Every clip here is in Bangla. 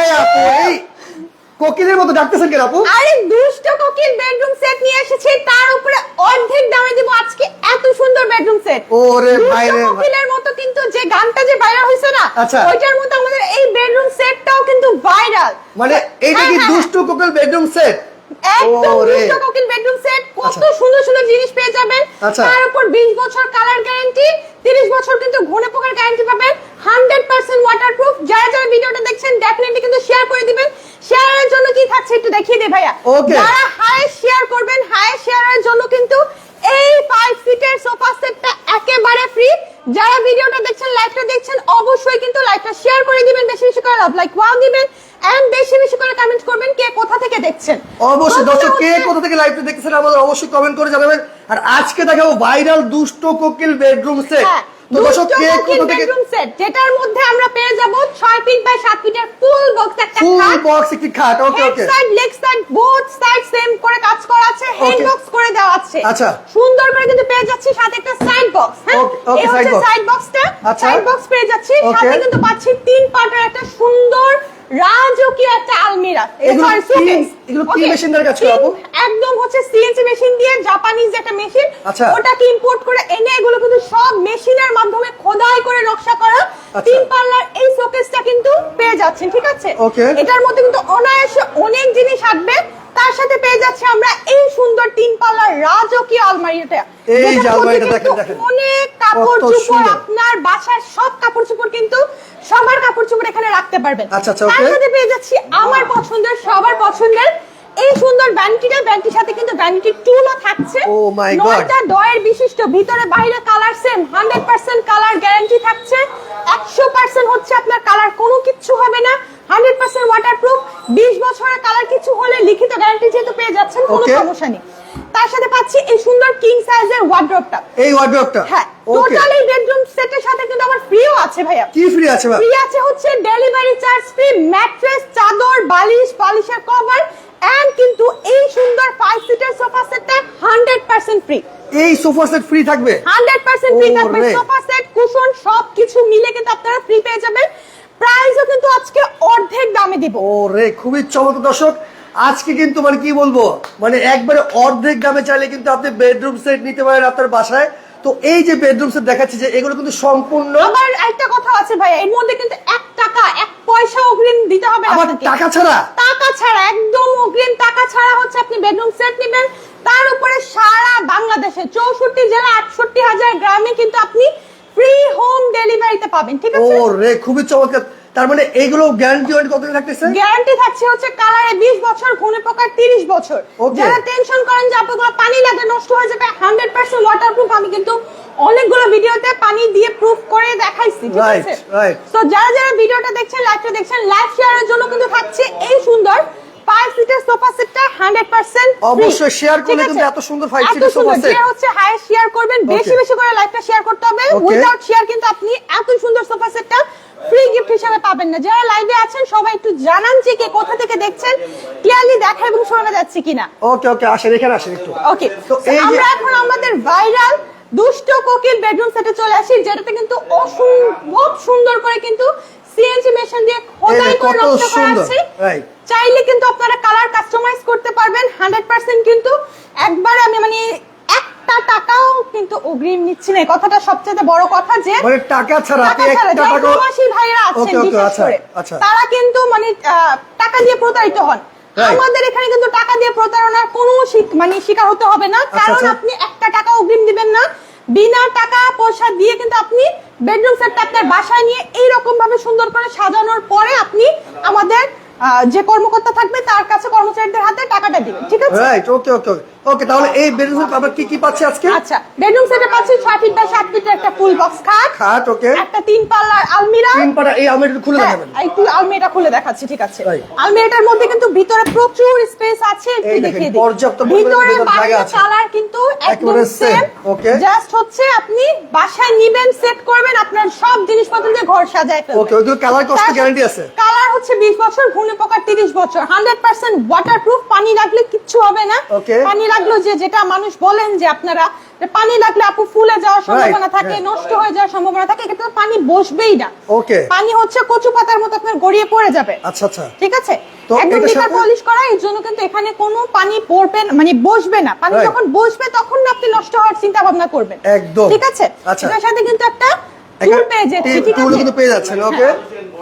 এই আপু এই কোকিলের মতো ডাকতেছেন কেন আপু? আরে দুষ্ট কোকিল বেডরুম সেট নিয়ে এসেছে তার উপরে অর্ধেক দামে দিব আজকে এত সুন্দর বেডরুম সেট ওরে ভাই রে কোকিলের মতো কিন্তু যে গানটা যে ভাইরাল হয়েছে না আচ্ছা। ওইটার মতো আমাদের এই বেডরুম সেটটাও কিন্তু ভাইরাল মানে এইটা কি দুষ্ট কোকিল বেডরুম সেট একদম। দুষ্ট বেডরুম সেট কত আচ্ছা। সুন্দর সুন্দর জিনিস পেয়ে যাবেন। আচ্ছা। তার উপর 20 বছর কালার গ্যারান্টি 30 বছর কিন্তু ঘুরে পোকার গ্যারান্টি পাবেন। 100% ওয়াটারপ্রুফ যারা যারা ভিডিওটা দেখছেন ডেফিনেটলি কিন্তু শেয়ার করে দিবেন। শেয়ারের জন্য কি থাকছে একটু দেখিয়ে দিই ভাইয়া। যারা হাই শেয়ার করবেন হাই শেয়ারের জন্য কিন্তু এই 5 সিটের সোফা সেটটা একেবারে ফ্রি যারা ভিডিওটা দেখছেন লাইভটা দেখছেন অবশ্যই কিন্তু লাইভটা শেয়ার করে দিবেন। বেশি বেশি করে লাভ লাইক ওয়াও দিবেন। এন্ড বেশি বেশি করে কমেন্ট করবেন কে কোথা থেকে দেখছেন। অবশ্যই দর্শক কে কোথা থেকে লাইভটা দেখতেছেন আমাদের অবশ্যই কমেন্ট করে জানাবেন। আর আজকে দেখাবো ভাইরাল দুষ্ট কোকিল বেডরুম সেট হ্যাঁ, তো দর্শক কে কোথা থেকে bedroom set, যেটার মধ্যে আমরা পেয়ে যাব 6 ফিট বাই 7 ফিটের ফুল বক্স একটা ফুল বক্স একটি খাট okay okay side leg side both side same করে কাজ করা আছে হেড বক্স করে দেওয়া আছে। আচ্ছা। সুন্দর করে কিন্তু পেয়ে যাচ্ছি সাথে একটা সাইড বক্স হ্যাঁ? Box। সাইড বক্সটা। সাইড বক্স পেয়ে যাচ্ছি। সাথে কিন্তু পাচ্ছি তিন পার্টের একটা সুন্দর রাজকীয় একটা আলমিরা এগুলো কি-। এগুলো কাজ করে একদম হচ্ছে সিএনসি মেশিন দিয়ে জাপানিজ একটা মেশিন আচ্ছা। ওটাকে ইম্পোর্ট করে এনে এগুলো কিন্তু সব মেশিনের মাধ্যমে খোদাই করে নকশা করা আচ্ছা। তিন পাল্লার এই শোকেসটা কিন্তু পেয়ে যাচ্ছেন ঠিক আছে. এটার মধ্যে কিন্তু অনায়াসে অনেক জিনিস আসবে তার সাথে পেয়ে যাচ্ছে আমরা এই সুন্দর তিন পাল্লার রাজকীয় আলমারিটা এই যে আলমারিটা দেখেন, দেখেন। অনেক কাপড় চোপড় আপনার বাসার সব কাপড় চোপড় কিন্তু সবার কাপড় চোপড় এখানে রাখতে পারবেন। আচ্ছা, আচ্ছা, তার সাথে পেয়ে যাচ্ছি আমার পছন্দের সবার পছন্দের। এই সুন্দর ভ্যানিটিটা ভ্যানিটির সাথে কিন্তু ভ্যানিটি টুলও থাকছে। Oh my God. নয়টা ডয়ের বিশিষ্ট ভিতরে বাইরে colour same hundred percent colour guarantee থাকছে একশো পার্সেন্ট হচ্ছে আপনার কালার কোনো কিচ্ছু হবে না হান্ড্রেড পার্সেন্ট ওয়াটারপ্রুফ বছরের কালার কিছু হলে লিখিত গ্যারান্টি যেহেতু পেয়ে যাচ্ছেন কোনো সমস্যা নেই। তার সাথে পাচ্ছি এই সুন্দর কিং সাইজের ওয়ার্ড্রপটা এই ওয়ার্ডরোবটা হ্যাঁ টোটাল এই বেডরুম সেটের সাথে কিন্তু আমার ফ্রিও আছে ভাইয়া। কি ফ্রি আছে ভাই ফ্রি আছে হচ্ছে ডেলিভারি চার্জ ফ্রি ম্যাট্রেস চাদর বালিশ বালিশের কভার এন্ড কিন্তু এই সুন্দর ফাইভ সিটার সোফা সেটটা হান্ড্রেড পার্সেন্ট ফ্রি এই সোফা সেট ফ্রি থাকবে? হান্ড্রেড পার্সেন্ট ফ্রি থাকবে। সোফা সেট কুশন সব কিছু মিলে কিন্তু আপনারা ফ্রি পেয়ে যাবেন। প্রাইসও কিন্তু আজকে অর্ধেক দামে দিব। ও রে খুবই চমৎকার দর্শক। আজকে কিন্তু মানে কি বলব মানে একবারে অর্ধেক দামে চাইলে কিন্তু আপনি বেডরুম সেট নিতে পারেন আপনার বাসায়। তো এই যে বেডরুম সেট দেখাচ্ছি যে এগুলো কিন্তু সম্পূর্ণ আবার একটা কথা আছে ভাই এর মধ্যে কিন্তু এক টাকা এক পয়সা অগ্রিম দিতে হবে আবার টাকা ছাড়া? টাকা ছাড়া একদম অগ্রিম টাকা ছাড়া হচ্ছে আপনি বেডরুম সেট নেবেন। তার উপরে সারা বাংলাদেশে চৌষট্টি জেলা আটষট্টি হাজার গ্রামে কিন্তু আপনি ফ্রি হোম ডেলিভারিতে পাবেন ঠিক আছে? ও খুবই চমৎকার। তার মানে এইগুলো গ্যারান্টি ওয়ারেন্টি কতদিন থাকতেছে? গ্যারান্টি থাকছে হচ্ছে কালারে 20 বছর কোনো প্রকার 30 বছর। যারা টেনশন করেন যে আপনাগুলো পানি লাগে নষ্ট হয়ে যাবে 100% ওয়াটারপ্রুফ আমি কিন্তু অনেকগুলো ভিডিওতে পানি দিয়ে প্রুফ করে দেখাইছি ঠিক আছে? তো যারা যারা ভিডিওটা দেখছেন লাইভটা দেখছেন লাইভ শেয়ারের জন্য কিন্তু থাকছে এই সুন্দর 5 সিটের সোফা সেট দুষ্ট কোকিল বেডরুম সেটে চলে আসি যেটাতে কিন্তু অসম্ভব সুন্দর করে কিন্তু সিএনজি মেশিন দিয়ে খোদাই করে কত নকশা করা আছে চাইলে কিন্তু আপনারা কালার কাস্টমাইজ করতে পারবেন হান্ড্রেড পার্সেন্ট কিন্তু। একবার আমি মানে একটা টাকাও কিন্তু অগ্রিম নিচ্ছি না। কথাটা সবচেয়ে বড় কথা যে মানে টাকা ছাড়া আপনি একটা টাকা প্রবাসী ভাইরা আছেন বিশেষ আচ্ছা, করে আচ্ছা। তারা কিন্তু মানে টাকা দিয়ে প্রতারিত হন। আমাদের এখানে কিন্তু টাকা দিয়ে প্রতারণার কোনো মানে শিকার হতে হবে না। কারণ আচ্ছা। আপনি একটা টাকা অগ্রিম দিবেন না। বিনা টাকা পয়সা দিয়ে কিন্তু আপনি বেডরুম সেটটা আপনার বাসায় নিয়ে এইরকম ভাবে সুন্দর করে সাজানোর পরে আপনি আমাদের যে কর্মকর্তা থাকবে তার কাছে কর্মচারীদের হাতে টাকাটা দিবেন, ঠিক আছে? রাইট ওকে ওকে ওকে তাহলে এই বেডরুম সেট আমরা কি কি পাচ্ছি আজকে? আচ্ছা বেডরুম সেটে পাচ্ছি ছয় ফিট বাই সাত ফিটের একটা ফুল বক্স খাট খাট ওকে একটা তিন পাল্লার আলমিরা। তিন পাটা এই আলমারিটা খুলে হ্যাঁ, দেখাবেন। একটু আলমিরাটা খুলে দেখাচ্ছি ঠিক আছে। আলমিরাটার মধ্যে কিন্তু ভিতরে প্রচুর স্পেস আছে একটু দেখিয়ে দিই। পর্যাপ্ত ভিতরে বাইরে কালার কিন্তু একদম সেম okay. জাস্ট হচ্ছে আপনি বাসায় নিবেন সেট করবেন আপনার সব জিনিসপত্র দিয়ে ঘর সাজায় ফেলবেন। ওইগুলো colour cost তো guarantee আছে? কালার হচ্ছে বিশ বছর ঘূর্ণি পোকা তিরিশ বছর। হান্ড্রেড পার্সেন্ট ওয়াটার প্রুফ পানি লাগলে কিচ্ছু হবে না. পানি লাগল যে যেটা মানুষ বলেন যে আপনারা পানি লাগলে আপু ফুলে যাওয়ার সম্ভাবনা থাকে নষ্ট হয়ে যাওয়ার সম্ভাবনা থাকে এক্ষেত্রে পানি বসবেই না। Okay. পানি হচ্ছে কচু পাতার মতো আপনার গড়িয়ে পড়ে যাবে। আচ্ছা আচ্ছা। ঠিক আছে? একদম লিকার পলিশ করা এর জন্য কিন্তু এখানে কোনো পানি পড়বে মানে বসবে না। পানি যখন বসবে তখন না আপনি নষ্ট হওয়ার চিন্তা ভাবনা করবেন। একদম। ঠিক আছে? আচ্ছা। এটার সাথে কিন্তু একটা টুল পেয়ে যাচ্ছি ঠিক আছে? কিন্তু পেয়ে যাচ্ছেন ওকে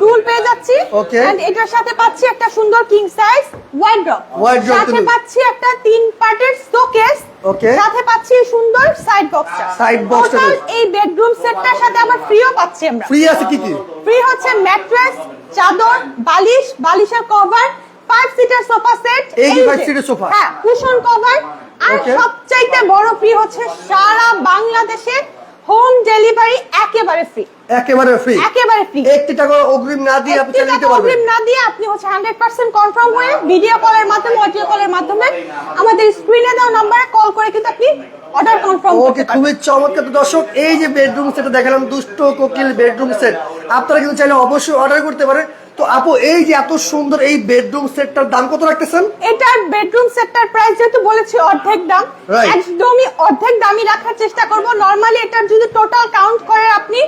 টুল পেয়ে যাচ্ছি। Okay. and এটার সাথে পাচ্ছি একটা সুন্দর কিং সাইজ ওয়ার্ড্রপ Wardrobe সাথে পাচ্ছি একটা তিন পার্টের শোকেস Okay. সাথে পাচ্ছি সুন্দর সাইড বক্সটা Side box টা টোটাল বেশ। এই বেডরুম সেটটার সাথে আবার ফ্রিও পাচ্ছি আমরা। ফ্রি আছে কি কি? ফ্রি হচ্ছে ম্যাট্রেস চাদর বালিশ বালিশের cover five seater sofa set এই five seater sofa? হ্যাঁ কুশন কভার আর. সবচাইতে বড় ফ্রি হচ্ছে সারা বাংলাদেশে হোম ডেলিভারি একেবারে ফ্রি। একেবারে ফ্রি। একেবারে ফ্রি। একটি টাকা অগ্রিম না দিয়ে আপনি চালিয়ে নিতে পারবেন। অগ্রিম না দিয়ে আপনি হচ্ছে হান্ড্রেড পার্সেন্ট কনফার্ম হয়ে ভিডিও কলের মাধ্যমে অডিও কলের মাধ্যমে আমাদের স্ক্রিনে দেওয়া নাম্বারে কল করে কিন্তু আপনি অর্ডার কনফার্ম ওকে খুবই চমৎকার। দর্শক এই যে বেডরুম সেট দেখালাম দুষ্ট কোকিল বেডরুম সেট আপনারা কিন্তু চাইলে অবশ্যই অর্ডার করতে পারেন। তো আপু এই যে এত সুন্দর এই বেডরুম সেটটার দাম কত রাখতেছেন? এটার বেডরুম সেটটার প্রাইস যেহেতু বলেছি অর্ধেক দাম। একদমই অর্ধেক দামই রাখার চেষ্টা করব। নরমালি এটার যদি টোটাল কাউন্ট করেন আপনি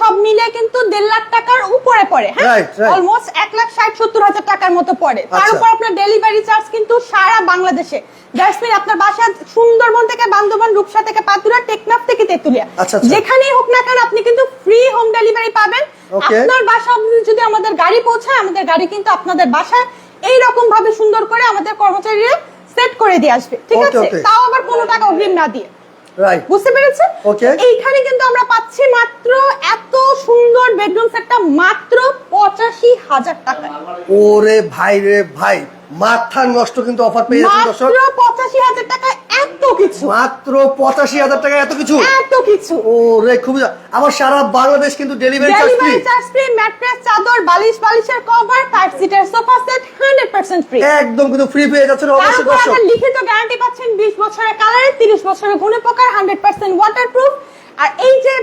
সব মিলে কিন্তু দেড় লাখ টাকার উপরে পড়ে হ্যাঁ. অলমোস্ট এক লাখ ষাট সত্তর হাজার টাকার মতো পড়ে। তার আচ্ছা। উপর আপনার ডেলিভারি চার্জ কিন্তু সারা বাংলাদেশে। দ্যাটস আপনার বাসা সুন্দরবন থেকে বান্দরবান রূপসা থেকে পাতুরা টেকনাফ থেকে তেতুলিয়া। আচ্ছা, আচ্ছা। যেখানেই হোক না কেন আপনি কিন্তু ফ্রি হোম ডেলিভারি পাবেন। আপনার বাসা যদি আমাদের গাড়ি পৌঁছায় আমাদের গাড়ি কিন্তু আপনাদের বাসায় এই রকম ভাবে সুন্দর করে আমাদের কর্মচারীরা সেট করে দিয়ে আসবে। ঠিক আছে? তাও আবার কোনো টাকা অগ্রিম না দিয়ে। বুঝতে পেরেছেন. এইখানে কিন্তু আমরা পাচ্ছি মাত্র এত সুন্দর বেডরুম সেটটা মাত্র পঁচাশি হাজার টাকা ওরে ভাই রে ভাই। মাথা নষ্ট কিন্তু অফার পেয়ে যাচ্ছেন দর্শক। পঁচাশি হাজার টাকা এত কিছু। মাত্র পঁচাশি হাজার টাকা এত কিছু? এত কিছু। ও রে খুবই আমার সারা বাংলাদেশ কিন্তু delivery charge free charge free mattress চাদর বালিশ বালিশের cover five seater sofa set hundred percent free একদম কিন্তু ফ্রি পেয়ে যাচ্ছেন অবশ্যই দর্শক। লিখিত গ্যারান্টি পাচ্ছেন 20 বছরের কালারে 30 বছরের গুণে পোকার 100% ওয়াটারপ্রুফ আর এই যে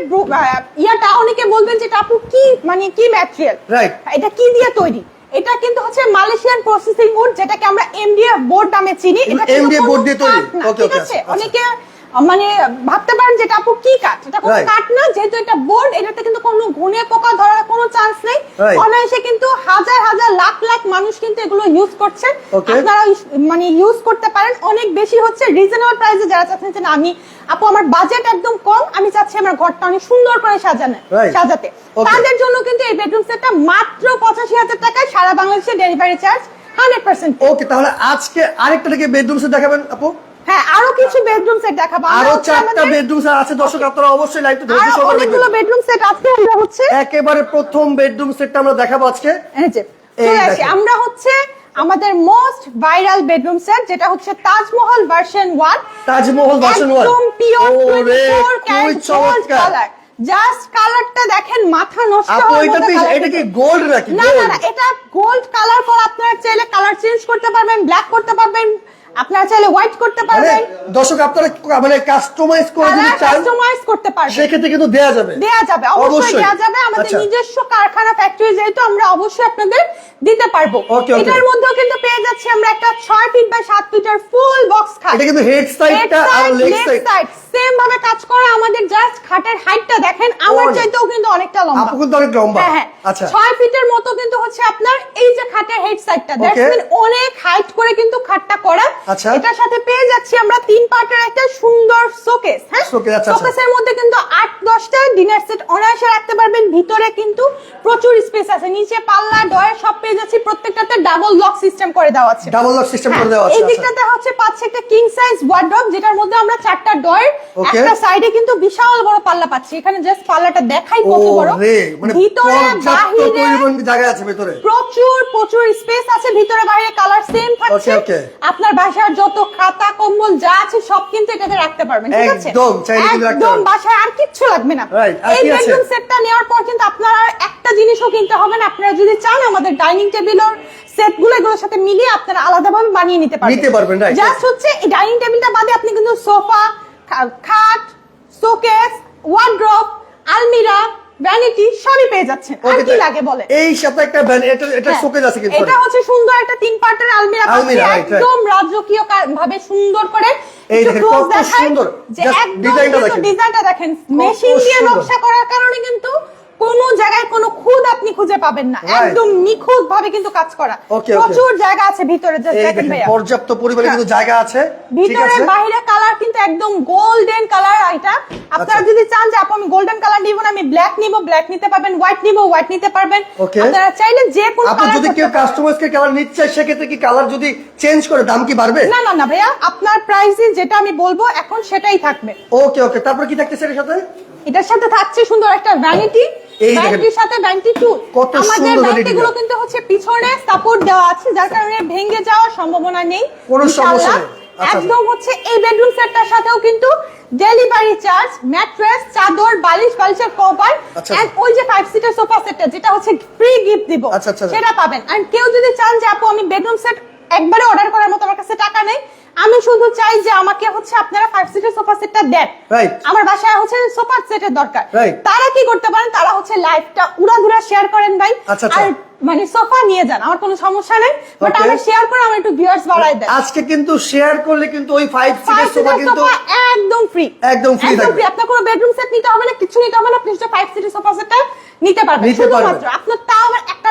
ইয়াটা অনেকে বলবেন যে এটা আপু কি মানে কি ম্যাটেরিয়াল রাইট এটা কি দিয়ে তৈরি? এটা কিন্তু হচ্ছে মালয়েশিয়ান প্রসেসিং উড যেটাকে আমরা এমডিএফ বোর্ড নামে চিনি এটা এমডিএফ বোর্ড দিয়ে তৈরি? ওকে ওকে আছে আচ্ছা। অনেকে মানে ভাবতে পারেন যে এটা আপু কি কাঠ? এটা কোনো কাঠ না যেহেতু এটা বোর্ড এটাতে কিন্তু কোনো ঘুনে পোকা ধরার কোনো চান্স নেই। অনায়াসে কিন্তু হাজার হাজার লাখ লাখ মানুষ কিন্তু এগুলো ইউজ করছেন। আপনারা মানে ইউজ করতে পারেন। অনেক বেশি হচ্ছে রিজনেবল প্রাইসে যারা চাচ্ছেন যে আমি আপু আমার বাজেট একদম কম আমি চাচ্ছি আমার ঘরটা অনেক সুন্দর করে সাজানো সাজাতে। তাদের জন্য কিন্তু এই বেডরুম সেটটা মাত্র পঁচাশি হাজার টাকায় সারা বাংলাদেশে delivery charge hundred percent okay তাহলে আজকে আরেকটা থেকে বেডরুম সেট দেখাবেন আপু। হ্যাঁ আরও কিছু বেডরুম সেট দেখাবো। আরও চারটা বেডরুম সেট আছে। দর্শক আপনারা অবশ্যই লাইভটা ধৈর্য সহকারে অনেকগুলো বেডরুম সেট আজকে আমরা হচ্ছে একেবারে প্রথম বেডরুম সেটটা আমরা দেখাবো আজকে। এই যে। আমরা হচ্ছে আমাদের মোস্ট ভাইরাল বেডরুম সেট যেটা হচ্ছে Taj Mahal version one Taj Mahal version one একদম পিওর ওরে 24 ক্যারেট গোল্ড চমৎকার। কালার জাস্ট কালারটা দেখেন মাথা নষ্ট এটা এটা কি গোল্ড নাকি না না এটা গোল্ড কালার পর আপনারা চাইলে কালার চেঞ্জ করতে পারবেন ব্ল্যাক করতে পারবেন আপনারা চাইলে হোয়াইট করতে মানে পারবেন। দর্শক আপনারা মানে কাস্টমাইজ করে যদি চান কাস্টমাইজ করতে পারবেন সেক্ষেত্রে কিন্তু দেয়া যাবে। দেয়া যাবে অবশ্যই। দেয়া যাবে। আমাদের আচ্ছা। নিজস্ব কারখানা ফ্যাক্টরি যেহেতু আমরা অবশ্যই আপনাদের দিতে পারব. এটার মধ্যেও কিন্তু পেয়ে যাচ্ছি আমরা একটা 6 ফিট বা সাত ফিটার ফুল বক্স খাট। এটা কিন্তু হেড সাইডটা আর লেগ সাইড সেম ভাবে কাজ করা আমাদের জাস্ট খাটের হাইটটা দেখেন আমার চাইতেও কিন্তু অনেকটা লম্বা। আপু কিন্তু অনেক লম্বা। হ্যাঁ হ্যাঁ। আচ্ছা। ছয় ফিটের মতো কিন্তু হচ্ছে আপনার এই যে খাটের হেড সাইডটা Okay. অনেক হাইট করে কিন্তু খাটটা করা। আচ্ছা। এটার সাথে পেয়ে যাচ্ছি আমরা তিন পার্টের একটা সুন্দর শোকেস হ্যাঁ? Showcase, আচ্ছা, আচ্ছা। শোকেসের মধ্যে কিন্তু আট দশটা ডিনার সেট অনায়াসে রাখতে পারবেন। ভিতরে কিন্তু প্রচুর স্পেস আছে। নিচে পাল্লা ডয়ার সব পেয়ে যাচ্ছি। প্রত্যেকটাতে ডাবল লক সিস্টেম করে দেওয়া আছে। ডাবল লক সিস্টেম করে দেওয়া হ্যাঁ, আছে এই। দিকটাতে হচ্ছে পাচ্ছে একটা কিং সাইজ ওয়ার্ডরোব যেটার মধ্যে আমরা চারটা ডয়ের. একটা সাইডে কিন্তু বিশাল বড় পাল্লা পাচ্ছি। এখানে জাস্ট পাল্লাটা দেখাই কত বড়। মানে ভিতরে বাহিরে জায়গা আছে ভেতরে। প্রচুর প্রচুর স্পেস আছে ভিতরে বাইরে কালার সেম থাকছে. আপনার বাসার যত খাতা কম্বল যা আছে সব কিন্তু রাখতে পারবেন ঠিক আছে? একদম, চাইলে কিন্তু রাখতে একদম। বাসায় আর কিচ্ছু লাগবে না। এই বেডরুম সেটটা নেওয়ার পর কিন্তু আপনার একটা জিনিসও কিনতে হবে না। আপনারা যদি চান আমাদের ডাইনিং টেবিল সেটগুলো এগুলোর সাথে মিলিয়ে আপনারা আলাদাভাবে বানিয়ে নিতে পারবেন। নিতে পারবেন, right, জাস্ট হচ্ছে এই ডাইনিং টেবিলটা বাদে আপনি কিন্তু সোফা খাট শোকেস ওয়ার্ড্রপ আলমিরা ভ্যানিটি সবই পেয়ে যাচ্ছে আর কি লাগে বলে এই সাথে একটা ভ্যান এটা এটা হ্যাঁ। শোকেজ আছে কিন্তু এটা হচ্ছে সুন্দর একটা তিন পার্টের আলমিরা. একদম রাজকীয় ভাবে সুন্দর করে এই দেখেন, কত সুন্দর। যে ডিজাইনটা দেখেন। ডিজাইনটা দেখেন মেশিন দিয়ে। নকশা করার কারণে কিন্তু কোন জায়গায় কোনো খুদ আপনি খুঁজে পাবেন না। একদম নিখুঁত ভাবে কিন্তু কাজ করা. প্রচুর জায়গা আছে ভিতরে পর্যাপ্ত পরিমাণে কিন্তু জায়গা আছে। ভিতরে বাইরে কালার কিন্তু একদম গোল্ডেন কালার এটা। আপনারা আচ্ছা। যদি চান যে আপু আমি গোল্ডেন কালার নিব না আমি ব্ল্যাক নিব ব্ল্যাক নিতে পারবেন হোয়াইট নিব হোয়াইট নিতে পারবেন। আপনারা চাইলে যে কোনো আপনি কালার যদি কেউ কালার নিতে চায় সেক্ষেত্রে কি কালার যদি চেঞ্জ করে দাম কি বাড়বে? না না না ভাইয়া আপনার প্রাইসে যেটা আমি বলব এখন সেটাই থাকবে। ওকে ওকে তারপর কি থাকতেছে এর সাথে? এটার সাথে থাকছে সুন্দর একটা ভ্যানিটি এই দেখেন। সাথে ভ্যানিটি টু কত সুন্দর ভ্যানিটি গুলো কিন্তু হচ্ছে পিছনে সাপোর্ট দেওয়া আছে যার কারণে ভেঙে যাওয়ার সম্ভাবনা নেই কোনো সমস্যা নেই। আচ্ছা। একদম হচ্ছে এই বেডরুম সেটটার সাথেও কিন্তু ডেলিভারি চার্জ ম্যাট্রেস চাদর বালিশ বালিশের কভার আচ্ছা। এন্ড ওই যে ফাইভ সিটার সোফা সেটটা যেটা হচ্ছে ফ্রি গিফট দিব আচ্ছা। সেটা পাবেন আর কেউ যদি চান যে আপু আমি বেডরুম সেট একবারে অর্ডার করার মতো আমার কাছে টাকা নেই। আমি শুধু চাই যে আমাকে হচ্ছে আপনারা ফাইভ সিটার সোফা সেটটা দেন। আমার বাসায় হচ্ছে সোফা সেটের দরকার। তারা কি করতে পারেন? তারা হচ্ছে লাইফটা উড়াধুরা শেয়ার করেন ভাই। আচ্ছা, আচ্ছা। আর মানে সোফা নিয়ে যান আমার কোনো সমস্যা নেই। বাট. আমার শেয়ার করে আমার একটু ভিউয়ার্স বাড়াই দেন। আজকে কিন্তু শেয়ার করলে কিন্তু ওই ফাইভ সিটের সোফা কিন্তু একদম ফ্রি একদম free একদম ফ্রি আপনার কোনো বেডরুম সেট নিতে হবে না কিছু নিতে হবে না আপনি শুধু ফাইভ সিটার সোফা সেটটা নিতে পারবেন। নিতে শুধুমাত্র পারবেন। আপনার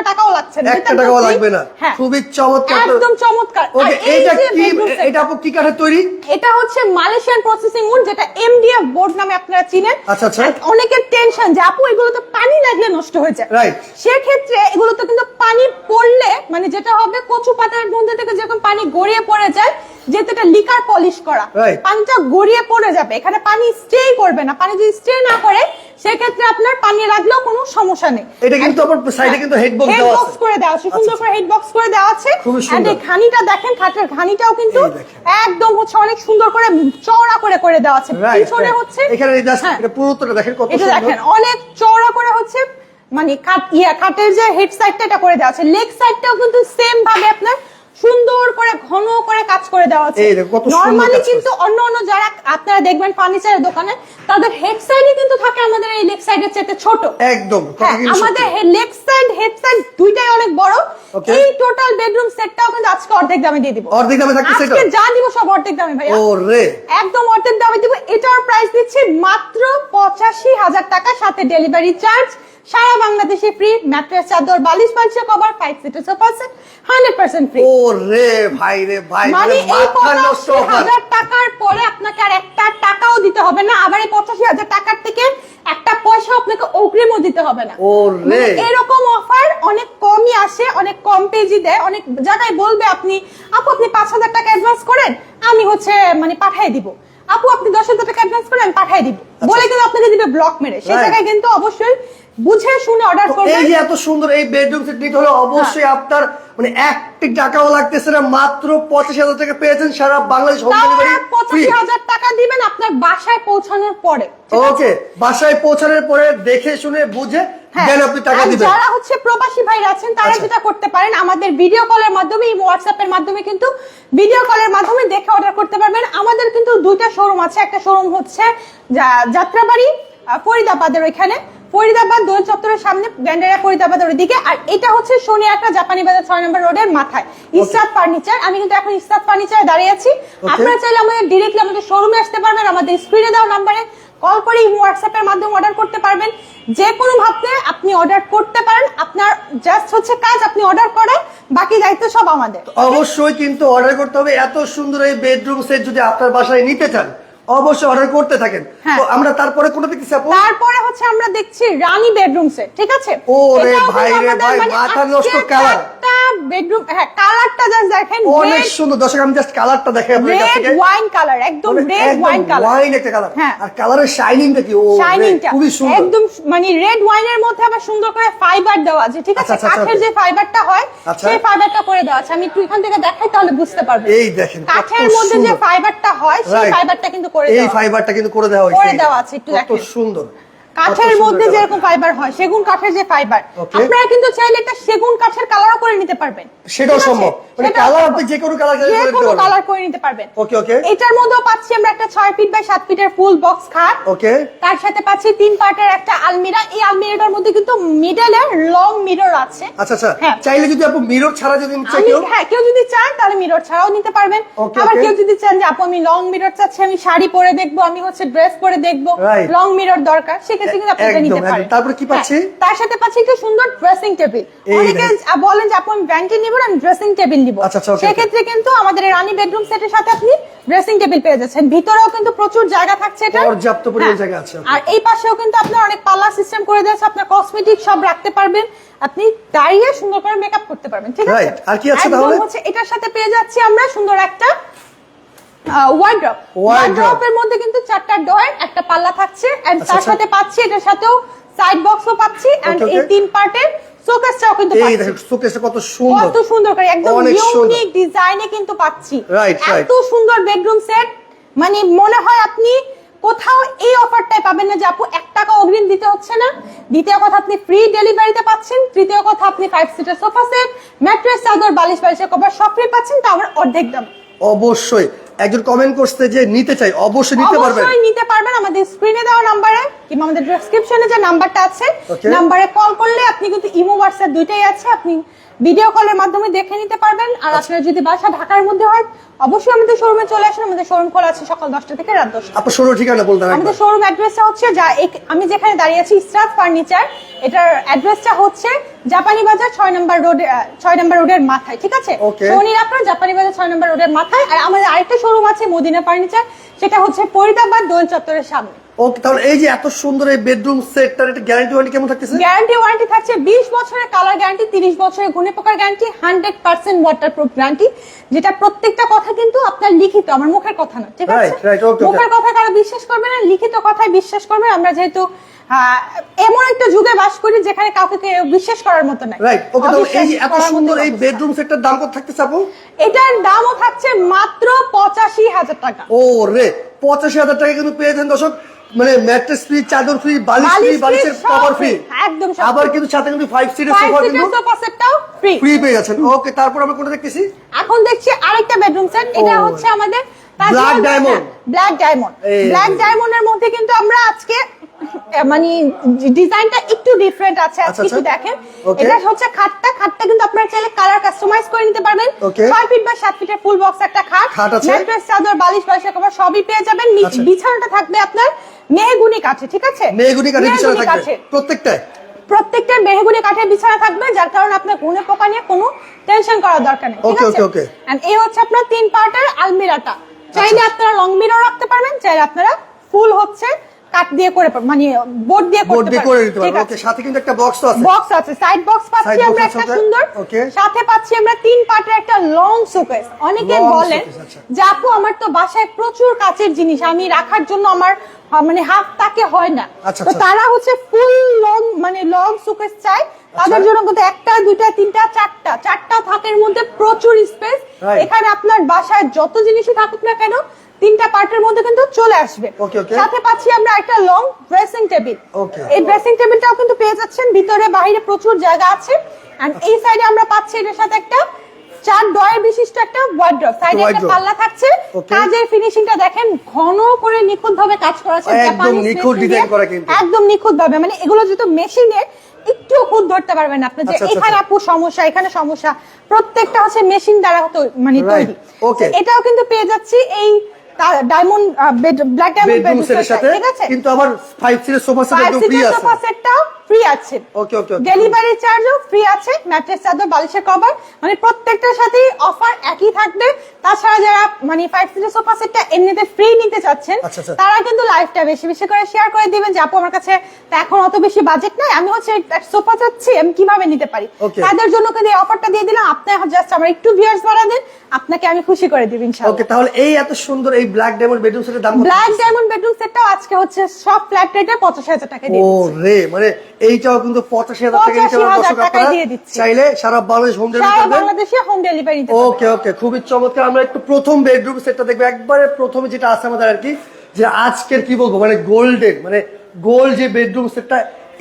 টাকাও লাগছে না। একটা টাকাও লাগবে না। হ্যাঁ। খুবই চমৎকার। একদম চমৎকার। ওকে এইটা কি এটা আপু কি কাঠের তৈরি? এটা হচ্ছে মালয়েশিয়ান প্রসেসিং উড যেটা এমডিএফ বোর্ড নামে আপনারা চিনেন। আচ্ছা, আচ্ছা। অনেকের টেনশন যে আপু এগুলোতে পানি লাগলে নষ্ট হয়ে যায়। রাইট সেক্ষেত্রে এগুলোতে কিন্তু পানি পড়লে মানে যেটা হবে কচু পাতার মধ্যে থেকে যেরকম পানি গড়িয়ে পড়ে যায় যেহেতু এটা লিকার পলিশ করা পানিটা গড়িয়ে পড়ে যাবে। এখানে পানি স্টে করবে না। পানি যদি স্টে না করে সেক্ষেত্রে আপনার পানি লাগলেও কোনো সমস্যা নেই। এটা কিন্তু সাইডে কিন্তু হেড বক্স দেওয়া আছে। করে দেওয়া আছে। সুন্দর করে হেড বক্স করে দেওয়া আছে। এই খানিটা দেখেন খাটের খানিটাও কিন্তু একদম হচ্ছে অনেক সুন্দর করে চওড়া করে করে দেওয়া আছে। পিছনে হচ্ছে এখানে হ্যাঁ, এটা পুরোটা দেখেন কত সুন্দর। দেখেন অনেক চওড়া করে হচ্ছে মানে কাট ইয়া কাটের যে হেড সাইডটা এটা করে দেওয়া আছে। লেগ সাইডটাও কিন্তু সেম ভাবে আপনার সুন্দর করে ঘন করে কাজ করে দেওয়া আছে নরমালি কিন্তু অন্য অন্য যারা আপনারা দেখবেন ফার্নিচারের দোকানে তাদের হেড সাইডে কিন্তু থাকে আমাদের এই লেগ সাইডের চাইতে ছোট। একদম হ্যাঁ, আমাদের। লেগ সাইড হেড সাইড দুইটাই অনেক বড়। এই টোটাল বেডরুম সেটটাও কিন্তু আজকে অর্ধেক দামে দিয়ে দিব। অর্ধেক দামে থাকতেছে আজকে যা দিব সব অর্ধেক দামে ভাইয়া। ও রে একদম অর্ধেক দামে দিব। এটার প্রাইস দিচ্ছি মাত্র পঁচাশি হাজার টাকা সাথে ডেলিভারি চার্জ সারা বাংলাদেশে ফ্রি ম্যাট্রেস চাদর বালিশ পাঞ্চে cover five seater sofa set hundred percent free রে ভাই রে ভাই মানে এই পঁচাশি হাজার টাকার পরে আপনাকে আর একটা টাকাও দিতে হবে না আবার এই পঁচাশি হাজার টাকার থেকে একটা পয়সা আপনাকে অগ্রিমও দিতে হবে না। ও মানে এরকম অফার অনেক কমই আসে অনেক কম পেজই দেয় অনেক জায়গায় বলবে আপনি আপু আপনি পাঁচ হাজার টাকা অ্যাডভান্স করেন আমি হচ্ছে মানে পাঠিয়ে দিব। আপু আপনি দশ হাজার টাকা অ্যাডভান্স করেন আমি পাঠিয়ে দিব। বলে কিন্তু আপনাকে দিবে ব্লক মেরে। সেই জায়গায় কিন্তু অবশ্যই বুঝে শুনে অর্ডার করবেন। এই যে এত সুন্দর এই বেডরুম সেট নিতে হলে অবশ্যই হ্যাঁ। আপনার মানে একটি টাকাও লাগতেছে না মাত্র পঁচাশি হাজার টাকা পেয়েছেন সারা বাংলাদেশ হোম ডেলিভারি পঁচাশি হাজার টাকা দিবেন আপনার বাসায় পৌঁছানোর পরে ওকে বাসায় পৌঁছানোর পরে দেখে শুনে বুঝে হ্যাঁ, যারা হচ্ছে প্রবাসী ভাইরা আছেন তারা আচ্ছা। যেটা করতে পারেন আমাদের ভিডিও কলের মাধ্যমে হোয়াটসঅ্যাপ এর মাধ্যমে কিন্তু ভিডিও কলের মাধ্যমে দেখে অর্ডার করতে পারবেন। আমাদের কিন্তু দুইটা শোরুম আছে একটা শোরুম হচ্ছে যাত্রাবাড়ি ফরিদাবাদের ওইখানে। ফরিদাবাদ দোল চত্বরের সামনে গ্যান্ডারিয়া ফরিদাবাদের ওইদিকে আর এটা হচ্ছে সোনিয়াটা জাপানি বাজার ছয় নম্বর রোডের মাথায়। ইস্তাত ফার্নিচার। আমি কিন্তু এখন ইস্তাত ফার্নিচারে দাঁড়িয়ে আছি। আপনারা চাইলে আমাদের ডিরেক্টলি আমাদের শোরুমে আসতে পারবেন আমাদের স্ক্রিনে দেওয়া নাম্বারে কল করে হোয়াটসঅ্যাপ এর মাধ্যমে অর্ডার করতে পারবেন। যে কোনো ভাবে আপনি অর্ডার করতে পারেন। আপনার জাস্ট হচ্ছে কাজ আপনি অর্ডার করেন বাকি দায়িত্ব সব আমাদের। অবশ্যই কিন্তু অর্ডার করতে হবে। এত সুন্দর এই বেডরুম সেট যদি আপনার বাসায় নিতে চান অবশ্যই অর্ডার করতে থাকেন। হ্যাঁ। তো আমরা তারপরে কোনো দেখতেছি আপু তারপরে হচ্ছে আমরা দেখছি রানী বেডরুম সেট ঠিক আছে? ও রে ভাই রে ভাই, মানে মাথা নষ্ট। একটা বেডরুম হ্যাঁ কালারটা জাস্ট দেখেন অনেক সুন্দর। দর্শক আমি জাস্ট কালারটা দেখাই আপনার কাছ রেড থেকে। ওয়াইন কালার একদম রেড ওয়াইন কালার ওয়াইন একটা কালার হ্যাঁ। আর কালারের শাইনিংটা কি? ও শাইনিংটা খুবই সুন্দর। একদম মানে রেড ওয়াইনের মধ্যে আবার সুন্দর করে ফাইবার দেওয়া আছে ঠিক আছে? আচ্ছা, আচ্ছা, কাঠের আচ্ছা। যে ফাইবারটা হয়। সেই ফাইবারটা করে দেওয়া আছে। আমি একটু এখান থেকে দেখাই তাহলে বুঝতে পারবেন। এই দেখেন কাঠের মধ্যে যে ফাইবারটা হয় সেই ফাইবারটা কিন্তু করে এই ফাইবারটা কিন্তু করে দেওয়া হয়েছে করে দেওয়া আছে, একটু কত সুন্দর। কাঠের মধ্যে যেরকম ফাইবার হয় সেগুন কাঠের যে ফাইবার আপনারা কিন্তু চাইলে একটা সেগুন কাঠের কালারও করে নিতে পারবেন। সেটাও সম্ভব। মানে কালার আপনি যে কোনো কালার যে কোনো কালার করে নিতে পারবেন। ওকে ওকে এটার মধ্যেও পাচ্ছি আমরা একটা ছয় ফিট বাই সাত ফিটের ফুল বক্স খাট। ওকে তার সাথে পাচ্ছি তিন পার্টের একটা আলমিরা। এই আলমিরাটার মধ্যে কিন্তু মিডলে লং মিরর আছে। আচ্ছা আচ্ছা। হ্যাঁ। চাইলে যদি আপু মিরর ছাড়া যদি নিতে কেউ? হ্যাঁ কেউ যদি চান তাহলে মিরর ছাড়াও নিতে পারবেন। আবার কেউ যদি চান যে আপু আমি লং মিরর চাচ্ছি আমি শাড়ি পরে দেখব আমি হচ্ছে ড্রেস পরে দেখব। লং মিরর দরকার সেক্ষেত্রে কিন্তু আপনি এটা নিতে পারেন তারপরে কি পাচ্ছি? হ্যাঁ, তার সাথে পাচ্ছি একটা সুন্দর ড্রেসিং টেবিল অনেকে বলেন যে আপু আমি ব্যান্ডে নিব না আমি ড্রেসিং টেবিল নিব। আচ্ছা, আচ্ছা, সেক্ষেত্রে কিন্তু আমাদের রানী বেডরুম সেটের সাথে আপনি ড্রেসিং টেবিল পেয়ে যাচ্ছেন। ভিতরেও কিন্তু প্রচুর জায়গা থাকছে এটা। পর্যাপ্ত পরিমাণ জায়গা আছে, আর এই পাশেও কিন্তু আপনার অনেক পাল্লা সিস্টেম করে দিয়েছে আপনার কসমেটিক সব রাখতে পারবেন। আপনি দাঁড়িয়ে সুন্দর করে মেকআপ করতে পারবেন ঠিক আছে? আর কি আছে তাহলে? হচ্ছে এটার সাথে পেয়ে যাচ্ছি আমরা সুন্দর একটা ওয়ার্ড্রপ. ওয়ার্ড্রপের মধ্যে কিন্তু চারটা ডয়ের একটা পাল্লা থাকছে এন্ড আচ্ছা, তার আচ্ছা। সাথে পাচ্ছি এটার সাথেও সাইড বক্সও পাচ্ছি এন্ড এই তিন পার্টের শোকেসটাও কিন্তু এই পাচ্ছি। শোকেসটা কত সুন্দর। কত সুন্দর করে একদম ইউনিক ডিজাইনে কিন্তু পাচ্ছি. এত সুন্দর বেডরুম সেট মানে মনে হয় আপনি কোথাও এই অফারটাই পাবেন না যে আপু এক টাকা অগ্রিম দিতে হচ্ছে না। দ্বিতীয় কথা আপনি ফ্রি ডেলিভারিতে পাচ্ছেন। তৃতীয় কথা আপনি five seater sofa set mattress চাদর বালিশ বালিশের কভার সব ফ্রি পাচ্ছেন তা আবার অর্ধেক দাম। অবশ্যই। একজন কমেন্ট করছে যে নিতে চাই অবশ্যই নিতে পারবেন। অবশ্যই নিতে পারবেন। আমাদের স্ক্রিনে দেওয়া নম্বরে কিংবা আমাদের ডেসক্রিপশনে যে নাম্বারটা আছে নম্বরে নাম্বারে কল করলে আপনি কিন্তু ইমো হোয়াটসঅ্যাপ দুইটাই আছে। আপনি ভিডিও কলের মাধ্যমে দেখে নিতে পারবেন। আর আচ্ছা। আপনার যদি বাসা ঢাকার মধ্যে হয় অবশ্যই আমাদের শোরুমে চলে আসুন। আমাদের শোরুম খোলা আছে সকাল দশটা থেকে রাত দশটা। আপনার ষোলো ঠিকানা বলতে হবে আমাদের শোরুম অ্যাড্রেসটা হচ্ছে যা আমি যেখানে দাঁড়িয়ে আছি ইসরাত ফার্নিচার এটার অ্যাড্রেসটা হচ্ছে জাপানি বাজার ছয় নম্বর রোড ছয় নম্বর রোডের মাথায় ঠিক আছে. শনির আপনার জাপানি বাজার ছয় নম্বর রোডের মাথায়। আর আমাদের আরেকটা শোরুম আছে মদিনা ফার্নিচার সেটা হচ্ছে ফরিদাবাদ দোল চত্বরের সামনে। ওকে তাহলে এই যে এত সুন্দর এই বেডরুম সেটটার একটা গ্যারান্টি ওয়ারেন্টি কেমন থাকতেছে? গ্যারান্টি ওয়ারেন্টি থাকছে বিশ বছরের কালার গ্যারান্টি তিরিশ বছরের গুণে পোকার guarantee hundred percent waterproof guarantee যেটা প্রত্যেকটা কথা কিন্তু আপনার লিখিত আমার মুখের কথা না ঠিক আছে. মুখের কথা কারও বিশ্বাস করবে না লিখিত কথায় বিশ্বাস করবে আমরা যেহেতু এমন একটা যুগে বাস করি যেখানে কাউকে বিশ্বাস করার মতো নাই। রাইট ওকে তাহলে এই এত সুন্দর এই বেডরুম সেটটার দাম কত থাকতেছে আপু? এটার দামও থাকছে মাত্র পঁচাশি হাজার টাকা। ও রে পঁচাশি হাজার টাকা কিন্তু পেয়ে পেয়েছেন দর্শক। মানে ম্যাট্রেস ফ্রি চাদর ফ্রি বালিশ ফ্রি বালিশের কভার ফ্রি একদম সব আবার কিন্তু সাথে কিন্তু 5 সিটের সোফা সিটার কিন্তু সোফা সেটটাও ফ্রি ফ্রি পেয়ে যাচ্ছেন। ওকে তারপর আমরা কোনটা দেখতেছি? এখন দেখছি আরেকটা বেডরুম সেট এটা হচ্ছে আমাদের black diamond black diamond. Black ডায়মন্ডের মধ্যে কিন্তু আমরা আজকে মানে ডিজাইনটা একটু ডিফারেন্ট আছে আচ্ছা, আজকে একটু আচ্ছা। দেখেন। এটা হচ্ছে খাটটা। খাটটা কিন্তু আপনারা চাইলে কালার কাস্টমাইজ করে নিতে পারবেন। ফিট বা ফিটের ফুল বক্স একটা খাট। ম্যাট্রেস চাদর বালিশ কভার সবই পেয়ে যাবেন। আচ্ছা। বিছানাটা থাকবে আপনার মেহগুনি কাঠে ঠিক আছে? মেগুনি কাঠের বিছানা থাকবে। প্রত্যেকটা মেহগুনি কাঠের বিছানা থাকবে যার কারণে আপনার গুণে পোকা নিয়ে কোনো টেনশন করার দরকার নেই ঠিক আছে? okay, okay. এই হচ্ছে আপনার তিন পার্টের আলমিরাটা। চাইলে আপনারা লং মিরর রাখতে পারবেন চাইলে আপনারা ফুল হচ্ছে কাঠ দিয়ে করে মানে বোর্ড দিয়ে করতে পারবেন ওকে সাথে কিন্তু একটা বক্স আছে। বক্স আছে। সাইড বক্স পাচ্ছি আমরা একটা সুন্দর. সাথে পাচ্ছি আমরা তিন পার্টের একটা লং শোকেস অনেকে বলেন আচ্ছা। যে আপু আমার তো বাসায় প্রচুর কাচের জিনিস। আমি রাখার জন্য আমার মানে হাত তাকে হয় না। আচ্ছা, তো আচ্ছা। তারা হচ্ছে ফুল লং মানে লং শোকেস চায়। তাদের জন্য কিন্তু একটা দুইটা তিনটা চারটা। চারটা থাকের মধ্যে প্রচুর স্পেস এখানে আপনার বাসায় যত জিনিসই থাকুক না কেন তিনটা পার্টের মধ্যে কিন্তু চলে আসবে. সাথে পাচ্ছি আমরা একটা লং ড্রেসিং টেবিল. এই ড্রেসিং টেবিলটাও কিন্তু পেয়ে যাচ্ছেন ভিতরে বাইরে প্রচুর জায়গা আছে। এন্ড এই সাইডে আমরা পাচ্ছি এটার সাথে একটা চার ডয়ের বিশিষ্ট একটা ওয়ার্ড্রপ সাইডে একটা পাল্লা থাকছে। কাজের ফিনিশিংটা দেখেন ঘন করে নিখুঁত ভাবে কাজ করা আছে। একদম নিখুঁত দিয়ে। করা কিন্তু। একদম নিখুঁত ভাবে মানে এগুলো যেহেতু মেশিনে একটু খুঁত ধরতে পারবেন আপনি যে আচ্ছা, আচ্ছা, এখানে আপু সমস্যা এখানে সমস্যা। প্রত্যেকটা হচ্ছে মেশিন দ্বারা তৈ- মানে তৈরি. এটাও কিন্তু পেয়ে যাচ্ছি এই ডায়মন্ড ব্ল্যাক ডায়মন্ড বেডরুম সেটের সাথে ঠিক আছে? কিন্তু আবার ফাইভ সিটের সোফা সেট একদম ফ্রি আছে। সোফা সেটটাও ফ্রি আছে। ওকে ওকে ডেলিভারি চার্জও ফ্রি আছে ম্যাট্রেস চাদর বালিশের কভার মানে প্রত্যেকটার সাথেই অফার একই থাকবে। তাছাড়া যারা মানে ফাইভ সিটার সোফা সেটটা এমনিতে ফ্রি নিতে চাচ্ছেন আচ্ছা, আচ্ছা। তারা কিন্তু লাইভটা বেশি বেশি করে শেয়ার করে দিবেন যে আপু আমার কাছে এখন অত বেশি বাজেট নাই আমি হচ্ছে সোফা চাচ্ছি আমি কীভাবে নিতে পারি? তাদের জন্য কিন্তু এই অফারটা দিয়ে দিলাম। আপনি জাস্ট আমার একটু ভিউয়ার্স বাড়া দেন আপনাকে আমি খুশি করে দিব ইনশাআল্লাহ। ওকে তাহলে এই এত সুন্দর এই ব্ল্যাক ডায়মন্ড বেডরুম সেটের দাম? ব্ল্যাক ডায়মন্ড বেডরুম সেটটাও আজকে হচ্ছে সব ফ্ল্যাট রেটে পঁচাশি হাজার টাকা দিয়ে ও রে মানে এইটাও কিন্তু পঁচাশি হাজার টাকা নিতে পারেন দর্শক আপনারা দিয়ে দিচ্ছি। চাইলে সারা বাংলাদেশ হোম ডেলিভারি বাংলাদেশে হোম ডেলিভারি ওকে ওকে খুবই চমৎকার। আমরা একটু প্রথম বেডরুম সেটটা দেখব। একবারে প্রথমে যেটা আছে আমাদের আর কি যে আজকের কি বলব মানে গোল্ডেন মানে গোল্ড যে বেডরুম সেটটা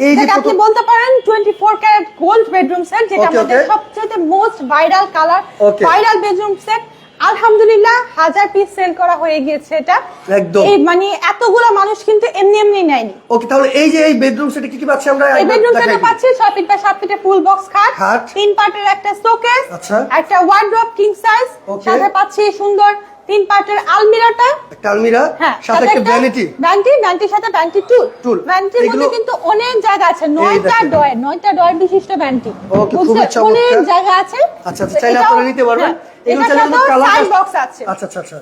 এই যে আপনি বলতে পারেন 24 ক্যারেট গোল্ড বেডরুম সেট যেটা আমাদের সবচেয়ে most viral colour. Viral bedroom set আলহামদুলিল্লাহ হাজার পিস সেল করা হয়ে গিয়েছে এটা। একদম। এই মানে এতগুলো মানুষ কিন্তু এমনি এমনি নেয়নি। ওকে তাহলে এই যে এই বেডরুম সেটে কি কি পাচ্ছি আমরা? এই বেডরুম সেটে পাচ্ছি ছয় ফিট বাই সাত ফিটের ফুল বক্স খাট। তিন পার্টের একটা শোকেস আচ্ছা। একটা ওয়ার্ড্রপ কিং সাইজ সাথে পাচ্ছি সুন্দর তিন পার্টের আলমিরাটা। একটা আলমিরা হ্যাঁ সাথে একটা ভ্যানিটি ভ্যানিটি ভ্যানিটির সাথে ভ্যানিটি টুল Tool। ভ্যানিটির মধ্যে কিন্তু অনেক জায়গা আছে নয়টা। ডয়ের নয়টা ডয়ের বিশিষ্ট ভ্যানিটি খুবই বুঝলে অনেক জায়গা আছে। আচ্ছা আচ্ছা চাইলে আপনারা নিতে পারবেন। চাইলে কালার সাইড বক্স আছে। আচ্ছা আচ্ছা আচ্ছা।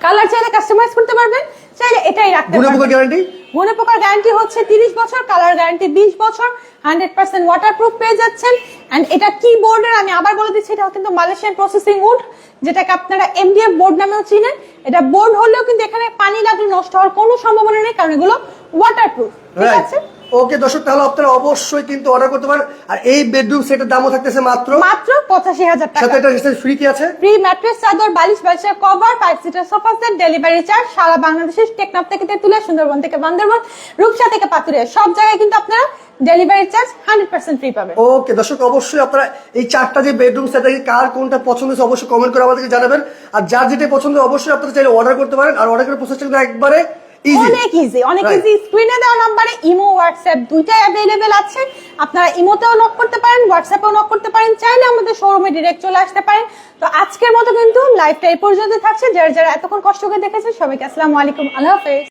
কালার চাইলে কাস্টমাইজ করতে পারবেন চাইলে এটাই রাখতে পারবেন। গ্যারান্টি মনে পোকার গ্যারান্টি হচ্ছে 30 বছর কালার গ্যারান্টি 20 বছর 100% ওয়াটারপ্রুফ পেয়ে যাচ্ছেন। এন্ড এটা কি বোর্ডের আমি আবার বলে দিচ্ছি এটা কিন্তু মালয়েশিয়ান প্রসেসিং উড যেটাকে আপনারা এমডিএফ বোর্ড নামেও চিনেন। এটা বোর্ড হলেও কিন্তু এখানে পানি লাগলে নষ্ট হওয়ার কোনো সম্ভাবনা নেই কারণ এগুলো ওয়াটারপ্রুফ ঠিক আছে? ওকে দর্শক তাহলে আপনারা অবশ্যই কিন্তু অর্ডার করতে পারেন। আর এই বেডরুম সেটের দামও থাকতেছে মাত্র মাত্র পঁচাশি হাজার টাকা। সাথে একটা ফ্রি কি আছে? ফ্রি ম্যাট্রেস চাদর বালিশ বালিশের cover five seater sofa set delivery charge সারা বাংলাদেশের টেকনাফ থেকে তেতুলিয়া সুন্দরবন থেকে বান্দরবন রূপসা থেকে পাতুরিয়া সব জায়গায় কিন্তু আপনারা delivery charge hundred percent free পাবেন। ওকে দর্শক অবশ্যই আপনারা এই চারটা যে বেডরুম সেট আছে কার কোনটা পছন্দ হয়েছে অবশ্যই কমেন্ট করে আমাদেরকে জানাবেন। আর যার যেটা পছন্দ অবশ্যই আপনারা চাইলে অর্ডার করতে পারেন। আর অর্ডার করার প্রসেসটা কিন্তু একবারে অনেক ইজি অনেক ইজি স্ক্রিনে দেওয়া নাম্বারে ইমো হোয়াটসঅ্যাপ দুইটাই অ্যাভেলেবেল আছে। আপনারা ইমোতেও নক করতে পারেন হোয়াটসঅ্যাপেও নক করতে পারেন চাইলে আমাদের শোরুমে ডিরেক্ট চলে আসতে পারেন। তো আজকের মতো কিন্তু লাইভটা এই পর্যন্ত থাকছে। যারা যারা এতক্ষণ কষ্ট করে দেখেছেন সবাইকে আসসালামু আলাইকুম। আল্লাহ হাফেজ।